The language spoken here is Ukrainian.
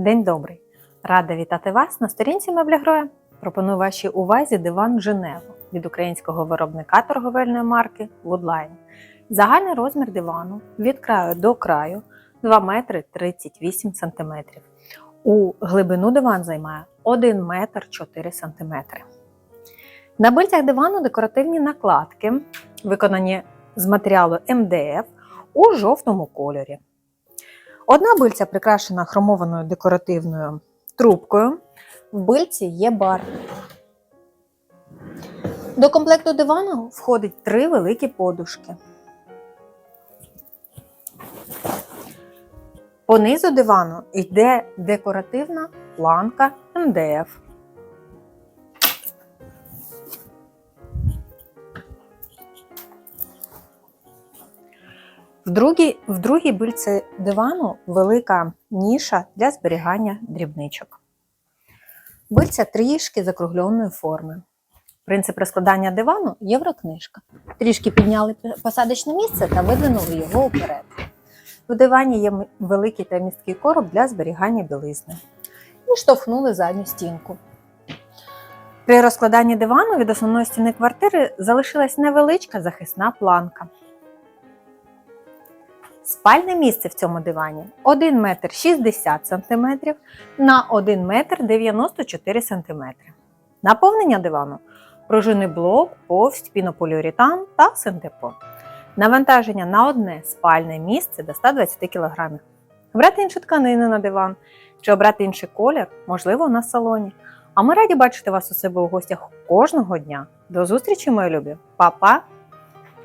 День добрий! Рада вітати вас на сторінці Меблягроя. Пропоную вашій увазі диван Женева від українського виробника торговельної марки Woodline. Загальний розмір дивану від краю до краю 2 метри 38 см. У глибину диван займає 1 метр 4 см. На бильцях дивану декоративні накладки, виконані з матеріалу МДФ у жовтому кольорі. Одна бильця прикрашена хромованою декоративною трубкою. В бильці є бар. До комплекту дивану входить три великі подушки. Понизу дивану йде декоративна планка МДФ. В другій, в другій бильці дивану велика ніша для зберігання дрібничок. Бильця трішки закругленої форми. Принцип розкладання дивану єврокнижка. Трішки підняли посадочне місце та видвинули його вперед. В дивані є великий та місткий короб для зберігання білизни. І штовхнули задню стінку. При розкладанні дивану від основної стіни квартири залишилась невеличка захисна планка. Спальне місце в цьому дивані 1 метр 60 см на 1 метр 94 см. Наповнення дивану пружинний блок, повсть, пінополіуретан та синтепон. Навантаження на одне спальне місце до 120 кг. Обрати іншу тканину на диван чи обрати інший колір, можливо, на салоні. А ми раді бачити вас у себе у гостях кожного дня. До зустрічі, мої любі! Па-па!